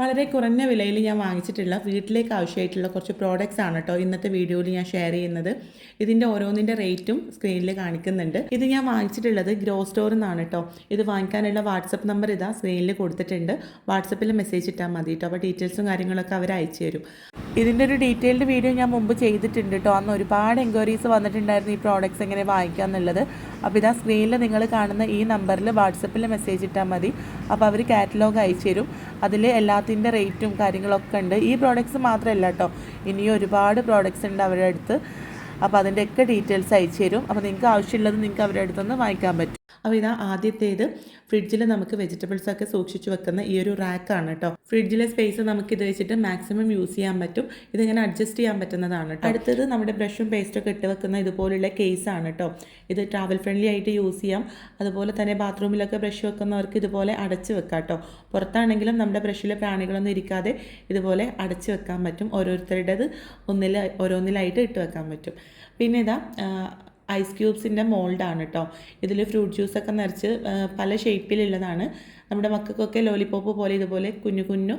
വളരെ കുറഞ്ഞ വിലയിൽ ഞാൻ വാങ്ങിച്ചിട്ടുള്ള വീട്ടിലേക്ക് ആവശ്യമായിട്ടുള്ള കുറച്ച് പ്രോഡക്റ്റ്സ് ആണ് കേട്ടോ ഇന്നത്തെ വീഡിയോയിൽ ഞാൻ ഷെയർ ചെയ്യുന്നത്. ഇതിന്റെ ഓരോന്നിന്റെ റേറ്റും സ്ക്രീനിൽ കാണിക്കുന്നുണ്ട്. ഇത് ഞാൻ വാങ്ങിച്ചിട്ടുള്ളത് ഗ്രോ സ്റ്റോറിൽ നിന്നാണ് കേട്ടോ. ഇത് വാങ്ങിക്കാനുള്ള വാട്സപ്പ് നമ്പർ ഇതാ സ്ക്രീനിൽ കൊടുത്തിട്ടുണ്ട്. വാട്സപ്പിൽ മെസ്സേജ് ഇട്ടാൽ മതി കേട്ടോ. അപ്പോൾ ഡീറ്റെയിൽസും കാര്യങ്ങളൊക്കെ അവർ അയച്ചു തരും. ഇതിന്റെ ഒരു ഡീറ്റെയിൽഡ് വീഡിയോ ഞാൻ മുമ്പ് ചെയ്തിട്ടുണ്ട് കേട്ടോ അന്ന് ഒരുപാട് എൻക്വയറീസ് വന്നിട്ടുണ്ടായിരുന്നു ഈ പ്രോഡക്റ്റ്സ് എങ്ങനെ വാങ്ങിക്കുക എന്നുള്ളത് അപ്പോൾ ഇതാ സ്ക്രീനിൽ നിങ്ങൾ കാണുന്ന ഈ നമ്പറിൽ വാട്സപ്പിൽ മെസ്സേജ് ഇട്ടാൽ മതി. അപ്പോൾ അവർ കാറ്റലോഗ് അയച്ചു തരും. അതിൽ എല്ലാത്തിന്റെ റേറ്റും കാര്യങ്ങളൊക്കെ ഉണ്ട്. ഈ പ്രോഡക്റ്റ്സ് മാത്രമല്ല കേട്ടോ ഇനിയും ഒരുപാട് പ്രോഡക്റ്റ്സ് ഉണ്ട് അവരുടെ അടുത്ത്. അപ്പോൾ അതിന്റെയൊക്കെ ഡീറ്റെയിൽസ് അയച്ചു തരും. അപ്പോൾ നിങ്ങൾക്ക് ആവശ്യമുള്ളത് നിങ്ങൾക്ക് അവരുടെ അടുത്തുനിന്ന് വാങ്ങിക്കാൻ പറ്റും. അപ്പോൾ ഇതാ ആദ്യത്തേത് ഫ്രിഡ്ജിൽ നമുക്ക് വെജിറ്റബിൾസൊക്കെ സൂക്ഷിച്ച് വെക്കുന്ന ഈ ഒരു റാക്കാണ് കേട്ടോ ഫ്രിഡ്ജിലെ സ്പേസ് നമുക്ക് ഇത് വെച്ചിട്ട് മാക്സിമം യൂസ് ചെയ്യാൻ പറ്റും. ഇതിങ്ങനെ അഡ്ജസ്റ്റ് ചെയ്യാൻ പറ്റുന്നതാണ് കേട്ടോ അടുത്തത് നമ്മുടെ ബ്രഷും പേസ്റ്റൊക്കെ ഇട്ട് വെക്കുന്ന ഇതുപോലുള്ള കേസാണ് കേട്ടോ ഇത് ട്രാവൽ ഫ്രണ്ട്ലി ആയിട്ട് യൂസ് ചെയ്യാം. അതുപോലെ തന്നെ ബാത്റൂമിലൊക്കെ ബ്രഷ് വെക്കുന്നവർക്ക് ഇതുപോലെ അടച്ച് വെക്കാം കേട്ടോ പുറത്താണെങ്കിലും നമ്മുടെ ബ്രഷിലെ പ്രാണികളൊന്നും ഇരിക്കാതെ ഇതുപോലെ അടച്ച് വെക്കാൻ പറ്റും. ഓരോരുത്തരുടേത് ഒന്നിൽ ഓരോന്നിലായിട്ട് ഇട്ട് വെക്കാൻ പറ്റും. പിന്നെ ഇതാ ഐസ് ക്യൂബ്സിന്റെ മോൾഡാണ് കേട്ടോ ഇതിൽ ഫ്രൂട്ട് ജ്യൂസൊക്കെ നിറച്ച് പല ഷേപ്പിലുള്ളതാണ് നമ്മുടെ മക്കൾക്കൊക്കെ ലോലിപോപ്പ് പോലെ ഇതുപോലെ കുഞ്ഞു കുഞ്ഞു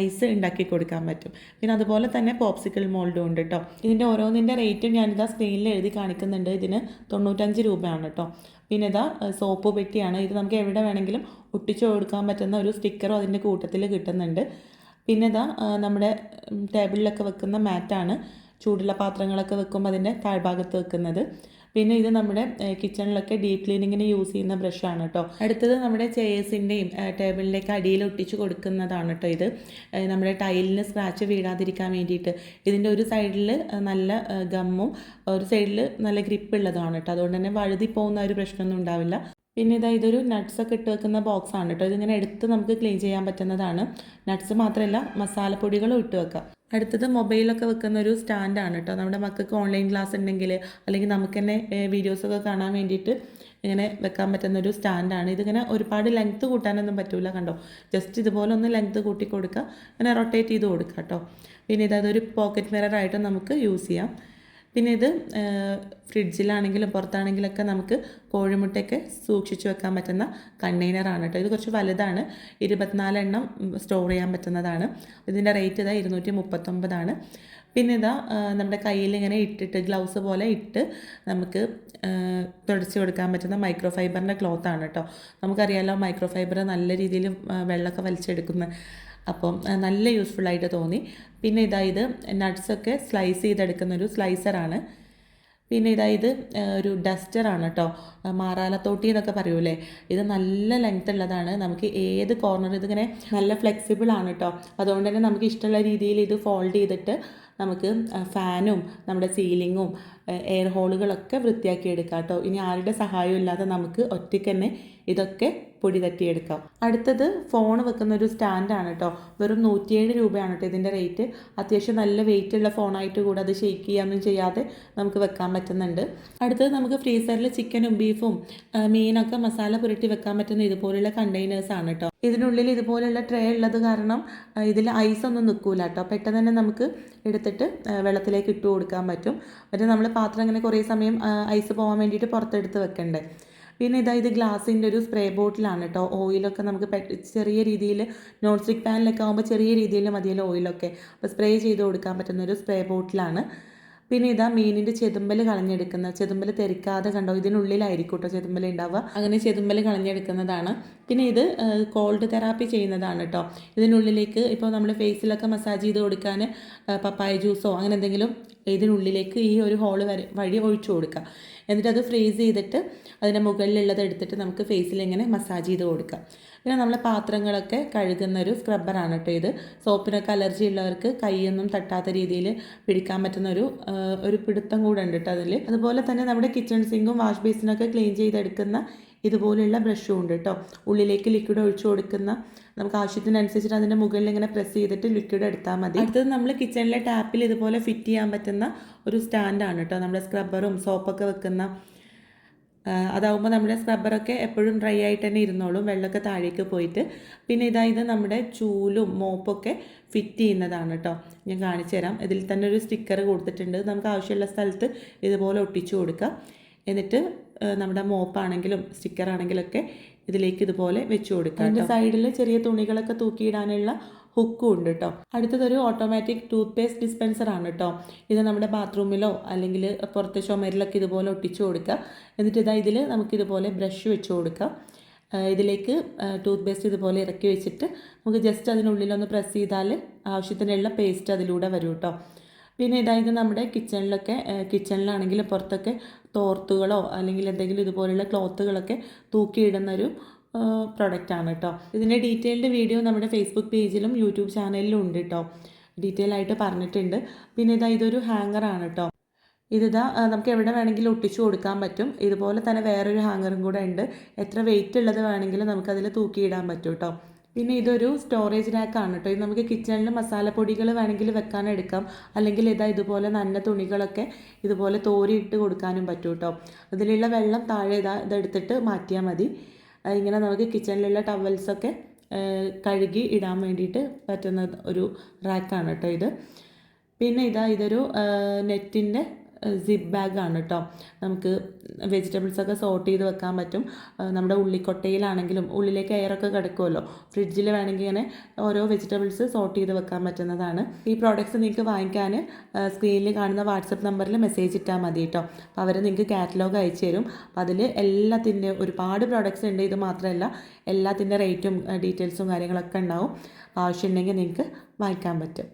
ഐസ് ഉണ്ടാക്കി കൊടുക്കാൻ പറ്റും. പിന്നെ അതുപോലെ തന്നെ പോപ്സിക്കിൾ മോൾഡും ഉണ്ട് കേട്ടോ ഇതിന്റെ ഓരോന്നിന്റെ റേറ്റും ഞാനിതാ സ്ക്രീനിൽ എഴുതി കാണിക്കുന്നുണ്ട്. ഇതിന് തൊണ്ണൂറ്റഞ്ച് രൂപയാണ് കേട്ടോ പിന്നെ ഇതാ സോപ്പ് പെട്ടിയാണ്. ഇത് നമുക്ക് എവിടെ വേണമെങ്കിലും ഒട്ടിച്ചു കൊടുക്കാൻ പറ്റുന്ന ഒരു സ്റ്റിക്കറും അതിന്റെ കൂട്ടത്തിൽ കിട്ടുന്നുണ്ട്. പിന്നെ ഇതാ നമ്മുടെ ടേബിളിലൊക്കെ വെക്കുന്ന മാറ്റാണ് ചൂടുള്ള പാത്രങ്ങളൊക്കെ വെക്കുമ്പോൾ അതിന്റെ താഴ്ഭാഗത്ത് വെക്കുന്നത്. പിന്നെ ഇത് നമ്മുടെ കിച്ചണിലൊക്കെ ഡീപ് ക്ലീനിങ്ങിന് യൂസ് ചെയ്യുന്ന ബ്രഷാണ് കേട്ടോ അടുത്തത് നമ്മുടെ ചെയേഴ്സിന്റെയും ടേബിളിലേക്ക് അടിയിൽ ഒട്ടിച്ച് കൊടുക്കുന്നതാണ് കേട്ടോ ഇത്. നമ്മുടെ ടൈലിന് സ്ക്രാച്ച് വീഴാതിരിക്കാൻ വേണ്ടിയിട്ട്. ഇതിന്റെ ഒരു സൈഡിൽ നല്ല ഗമ്മും ഒരു സൈഡിൽ നല്ല ഗ്രിപ്പ് ഉള്ളതാണ് കേട്ടോ അതുകൊണ്ട് തന്നെ വഴുതി പോകുന്ന ഒരു പ്രശ്നമൊന്നും ഉണ്ടാവില്ല. പിന്നെ ഇതാ ഇതൊരു നട്ട്സ് ഒക്കെ ഇട്ട് വെക്കുന്ന ബോക്സാണ് കേട്ടോ ഇതിങ്ങനെ എടുത്ത് നമുക്ക് ക്ലീൻ ചെയ്യാൻ പറ്റുന്നതാണ്. നട്ട്സ് മാത്രമല്ല മസാലപ്പൊടികളും ഇട്ട് വെക്കാം. അടുത്തത് മൊബൈലൊക്കെ വെക്കുന്ന ഒരു സ്റ്റാൻഡാണ് കേട്ടോ. നമ്മുടെ മക്കൾക്ക് ഓൺലൈൻ ക്ലാസ് ഉണ്ടെങ്കിൽ അല്ലെങ്കിൽ നമുക്ക് തന്നെ വീഡിയോസൊക്കെ കാണാൻ വേണ്ടിയിട്ട് ഇങ്ങനെ വെക്കാൻ പറ്റുന്ന ഒരു സ്റ്റാൻഡാണ്. ഇതിങ്ങനെ ഒരുപാട് ലെങ്ത്ത് കൂട്ടാനൊന്നും പറ്റില്ല കണ്ടോ? ജസ്റ്റ് ഇതുപോലെ ഒന്ന് ലെങ്ത്ത് കൂട്ടി കൊടുക്കുക ഇങ്ങനെ റൊട്ടേറ്റ് ചെയ്ത് കൊടുക്കുക കേട്ടോ. പിന്നെ ഇതൊരു പോക്കറ്റ് മിററായിട്ട് നമുക്ക് യൂസ് ചെയ്യാം. പിന്നെ ഇത് ഫ്രിഡ്ജിലാണെങ്കിലും പുറത്താണെങ്കിലൊക്കെ നമുക്ക് കോഴിമുട്ടയൊക്കെ സൂക്ഷിച്ചു വെക്കാൻ പറ്റുന്ന കണ്ടെയ്നറാണ് കേട്ടോ. ഇത് കുറച്ച് വലുതാണ്. ഇരുപത്തിനാല് എണ്ണം സ്റ്റോർ ചെയ്യാൻ പറ്റുന്നതാണ്. ഇതിന്റെ റേറ്റ് ഇതാ ഇരുന്നൂറ്റി മുപ്പത്തൊമ്പതാണ് പിന്നെ ഇതാ നമ്മുടെ കയ്യിൽ ഇങ്ങനെ ഇട്ടിട്ട് ഗ്ലൗസ് പോലെ ഇട്ട് നമുക്ക് തുടച്ചു കൊടുക്കാൻ പറ്റുന്ന മൈക്രോ ഫൈബറിന്റെ ക്ലോത്താണ് കേട്ടോ. നമുക്കറിയാലോ മൈക്രോ ഫൈബർ നല്ല രീതിയിൽ വെള്ളമൊക്കെ വലിച്ചെടുക്കുന്ന അപ്പം നല്ല യൂസ്ഫുൾ ആയിട്ട് തോന്നി. പിന്നെ ഇതാ ഇത് നട്ട്സൊക്കെ സ്ലൈസ് ചെയ്തെടുക്കുന്ന ഒരു സ്ലൈസറാണ് പിന്നെ ഇതാ ഇത് ഒരു ഡസ്റ്ററാണ് കേട്ടോ മാറാലത്തോട്ടി എന്നൊക്കെ പറയൂലേ? ഇത് നല്ല ലെങ്ത് ഉള്ളതാണ്. നമുക്ക് ഏത് കോർണർ ഇതിങ്ങനെ നല്ല ഫ്ലെക്സിബിൾ ആണ് കേട്ടോ അതുകൊണ്ട് തന്നെ നമുക്ക് ഇഷ്ടമുള്ള രീതിയിൽ ഇത് ഫോൾഡ് ചെയ്തിട്ട് നമുക്ക് ഫാനും നമ്മുടെ സീലിങ്ങും എയർ ഹോളുകളൊക്കെ വൃത്തിയാക്കി എടുക്കാം കേട്ടോ ഇനി ആരുടെ സഹായവും ഇല്ലാതെ നമുക്ക് ഒറ്റയ്ക്ക് തന്നെ ഇതൊക്കെ പൊടി തട്ടിയെടുക്കാം. അടുത്തത് ഫോൺ വെക്കുന്ന ഒരു സ്റ്റാൻഡാണ് കേട്ടോ വെറും നൂറ്റിയേഴ് രൂപയാണ് കേട്ടോ ഇതിന്റെ റേറ്റ് അത്യാവശ്യം നല്ല വെയിറ്റ് ഉള്ള ഫോണായിട്ട് കൂടെ അത് ഷെയ്ക്ക് ചെയ്യാനൊന്നും ചെയ്യാതെ നമുക്ക് വെക്കാൻ പറ്റുന്നുണ്ട്. അടുത്തത് നമുക്ക് ഫ്രീസറിൽ ചിക്കനും ബീഫും മീനൊക്കെ മസാല പുരട്ടി വെക്കാൻ പറ്റുന്ന ഇതുപോലുള്ള കണ്ടെയ്നേഴ്സാണ് കേട്ടോ ഇതിനുള്ളിൽ ഇതുപോലുള്ള ട്രേ ഉള്ളത് കാരണം ഇതിൽ ഐസ് ഒന്നും നിൽക്കൂല കേട്ടോ പെട്ടെന്ന് തന്നെ നമുക്ക് എടുത്തിട്ട് വെള്ളത്തിലേക്ക് ഇട്ട് കൊടുക്കാൻ പറ്റും. മറ്റേ നമ്മൾ പാത്രം ഇങ്ങനെ കുറേ സമയം ഐസ് പോകാൻ വേണ്ടിയിട്ട് പുറത്തെടുത്ത് വെക്കണ്ടേ. പിന്നെ ഇതാ ഇത് ഗ്ലാസിന്റെ ഒരു സ്പ്രേ ബോട്ടിലാണ് കേട്ടോ ഓയിലൊക്കെ നമുക്ക് ചെറിയ രീതിയിൽ നോൺ സ്റ്റിക്ക് പാനിലൊക്കെ ആകുമ്പോൾ ചെറിയ രീതിയിൽ മതിയല്ലോ ഓയിലൊക്കെ. അപ്പോൾ സ്പ്രേ ചെയ്ത് കൊടുക്കാൻ പറ്റുന്ന ഒരു സ്പ്രേ ബോട്ടിലാണ്. പിന്നെ ഇതാ മീനിന്റെ ചെതുമ്പൽ കളഞ്ഞെടുക്കുന്ന ചെതുമ്പൽ തെറിക്കാതെ കണ്ടോ? ഇതിനുള്ളിലായിരിക്കും കേട്ടോ ചെതുമ്പൽ ഉണ്ടാവുക അങ്ങനെ ചെതുമ്പൽ കളഞ്ഞെടുക്കുന്നതാണ്. പിന്നെ ഇത് കോൾഡ് തെറാപ്പി ചെയ്യുന്നതാണ് കേട്ടോ ഇതിനുള്ളിലേക്ക് ഇപ്പോൾ നമ്മൾ ഫേസിലൊക്കെ മസാജ് ചെയ്ത് കൊടുക്കാൻ പപ്പായ ജ്യൂസോ അങ്ങനെ എന്തെങ്കിലും ഇതിനുള്ളിലേക്ക് ഈ ഒരു ഹോൾ വരെ വഴി ഒഴിച്ചു കൊടുക്കുക എന്നിട്ട് അത് ഫ്രീസ് ചെയ്തിട്ട് അതിന്റെ മുകളിലുള്ളത് എടുത്തിട്ട് നമുക്ക് ഫേസിൽ ഇങ്ങനെ മസാജ് ചെയ്ത് കൊടുക്കാം. പിന്നെ നമ്മൾ പാത്രങ്ങളൊക്കെ കഴുകുന്ന ഒരു സ്ക്രബ്ബറാണ് കേട്ടോ ഇത്. സോപ്പിനൊക്കെ അലർജി ഉള്ളവർക്ക് കൈയൊന്നും തട്ടാത്ത രീതിയിൽ പിടിക്കാൻ പറ്റുന്ന ഒരു ഒരു പിടുത്തം കൂടെ ഉണ്ട് കേട്ടോ അതിൽ അതുപോലെ തന്നെ നമ്മുടെ കിച്ചൺ സിങ്കും വാഷ് ബേസിനൊക്കെ ക്ലീൻ ചെയ്തെടുക്കുന്ന ഇതുപോലെയുള്ള ബ്രഷും ഉണ്ട് കേട്ടോ ഉള്ളിലേക്ക് ലിക്വിഡ് ഒഴിച്ചു കൊടുക്കുന്ന നമുക്ക് ആവശ്യത്തിനനുസരിച്ചിട്ട് അതിന്റെ മുകളിൽ ഇങ്ങനെ പ്രസ് ചെയ്തിട്ട് ലിക്വിഡ് എടുത്താൽ മതി. അടുത്തത് നമ്മൾ കിച്ചണിലെ ടാപ്പിൽ ഇതുപോലെ ഫിറ്റ് ചെയ്യാൻ പറ്റുന്ന ഒരു സ്റ്റാൻഡാണ് കേട്ടോ നമ്മുടെ സ്ക്രബ്ബറും സോപ്പൊക്കെ വെക്കുന്ന അതാവുമ്പോൾ നമ്മുടെ സ്ക്രബ്ബറൊക്കെ എപ്പോഴും ഡ്രൈ ആയിട്ട് തന്നെ ഇരുന്നോളും വെള്ളമൊക്കെ താഴേക്ക് പോയിട്ട്. പിന്നെ ഇതാ ഇത് നമ്മുടെ ചൂലും മോപ്പൊക്കെ ഫിറ്റ് ചെയ്യുന്നതാണ് കേട്ടോ ഞാൻ കാണിച്ചു തരാം. ഇതിൽ തന്നെ ഒരു സ്റ്റിക്കർ കൊടുത്തിട്ടുണ്ട്. നമുക്ക് ആവശ്യമുള്ള സ്ഥലത്ത് ഇതുപോലെ ഒട്ടിച്ചു കൊടുക്കാം. എന്നിട്ട് നമ്മുടെ മോപ്പാണെങ്കിലും സ്റ്റിക്കർ ആണെങ്കിലും ഒക്കെ ഇതിലേക്ക് ഇതുപോലെ വെച്ച് കൊടുക്കാം അതിന്റെ സൈഡിൽ ചെറിയ തുണികളൊക്കെ തൂക്കിയിടാനുള്ള ഹുക്കും ഉണ്ട് കേട്ടോ. അടുത്തതൊരു ഓട്ടോമാറ്റിക് ടൂത്ത് പേസ്റ്റ് ഡിസ്പെൻസർ ആണ് കേട്ടോ. ഇത് നമ്മുടെ ബാത്റൂമിലോ അല്ലെങ്കിൽ പുറത്തെ ചുമരിലൊക്കെ ഇതുപോലെ ഒട്ടിച്ചു കൊടുക്കുക. എന്നിട്ട് ഇതാ ഇതിൽ നമുക്കിതുപോലെ ബ്രഷ് വെച്ച് കൊടുക്കാം. ഇതിലേക്ക് ടൂത്ത് പേസ്റ്റ് ഇതുപോലെ ഇറക്കി വെച്ചിട്ട് നമുക്ക് ജസ്റ്റ് അതിനുള്ളിലൊന്ന് പ്രസ് ചെയ്താൽ ആവശ്യത്തിനുള്ള പേസ്റ്റ് അതിലൂടെ വരും കേട്ടോ. പിന്നെ ഇതായത് നമ്മുടെ കിച്ചണിലൊക്കെ കിച്ചണിലാണെങ്കിൽ പുറത്തൊക്കെ തോർത്തുകളോ അല്ലെങ്കിൽ എന്തെങ്കിലും ഇതുപോലുള്ള ക്ലോത്തുകളൊക്കെ തൂക്കിയിടുന്നൊരു പ്രൊഡക്റ്റാണ് കേട്ടോ ഇതിന്റെ ഡീറ്റെയിൽഡ് വീഡിയോ നമ്മുടെ ഫേസ്ബുക്ക് പേജിലും യൂട്യൂബ് ചാനലിലും ഉണ്ട് കേട്ടോ ഡീറ്റെയിൽ ആയിട്ട് പറഞ്ഞിട്ടുണ്ട്. പിന്നെ ഇതാ ഇതൊരു ഹാങ്ങറാണ് കേട്ടോ ഇതിതാ നമുക്ക് എവിടെ വേണമെങ്കിലും ഒട്ടിച്ചു കൊടുക്കാൻ പറ്റും. ഇതുപോലെ തന്നെ വേറൊരു ഹാങ്ങറും കൂടെ ഉണ്ട്. എത്ര വെയിറ്റ് ഉള്ളത് വേണമെങ്കിലും നമുക്കതിൽ തൂക്കിയിടാൻ പറ്റും കേട്ടോ പിന്നെ ഇതൊരു സ്റ്റോറേജ് റാക്കാണ് കേട്ടോ ഇത് നമുക്ക് കിച്ചണിൽ മസാലപ്പൊടികൾ വേണമെങ്കിൽ വെക്കാൻ എടുക്കാം. അല്ലെങ്കിൽ ഇതാ ഇതുപോലെ നന്ന തുണികളൊക്കെ ഇതുപോലെ തോരിയിട്ട് കൊടുക്കാനും പറ്റും കേട്ടോ ഇതിലുള്ള വെള്ളം താഴെ ഇതാ ഇതെടുത്തിട്ട് മാറ്റിയാൽ മതി. ഇങ്ങനെ നമുക്ക് കിച്ചണിലുള്ള ടവൽസൊക്കെ കഴുകി ഇടാൻ വേണ്ടിയിട്ട് പറ്റുന്ന ഒരു റാക്കാണ് കേട്ടോ ഇത്. പിന്നെ ഇതാ ഇതൊരു നെറ്റിന്റെ സിപ്പ് ബാഗാണ് കേട്ടോ നമുക്ക് വെജിറ്റബിൾസൊക്കെ സോർട്ട് ചെയ്ത് വെക്കാൻ പറ്റും. നമ്മുടെ ഉള്ളിക്കൊട്ടയിലാണെങ്കിലും ഉള്ളിലേക്ക് എയറൊക്കെ കിടക്കുമല്ലോ ഫ്രിഡ്ജിൽ വേണമെങ്കിൽ ഇങ്ങനെ ഓരോ വെജിറ്റബിൾസ് സോർട്ട് ചെയ്ത് വെക്കാൻ പറ്റുന്നതാണ്. ഈ പ്രോഡക്റ്റ്സ് നിങ്ങൾക്ക് വാങ്ങിക്കാൻ സ്ക്രീനിൽ കാണുന്ന വാട്സപ്പ് നമ്പറിൽ മെസ്സേജ് ഇട്ടാൽ മതി കേട്ടോ അപ്പോൾ അവർ നിങ്ങൾക്ക് കാറ്റലോഗ് അയച്ചു തരും. അപ്പോൾ അതിൽ എല്ലാത്തിന്റെ ഒരുപാട് പ്രോഡക്റ്റ്സ് ഉണ്ട്. ഇത് മാത്രമല്ല എല്ലാത്തിന്റെ റേറ്റും ഡീറ്റെയിൽസും കാര്യങ്ങളൊക്കെ ഉണ്ടാവും. ആവശ്യമുണ്ടെങ്കിൽ നിങ്ങൾക്ക് വാങ്ങിക്കാൻ പറ്റും.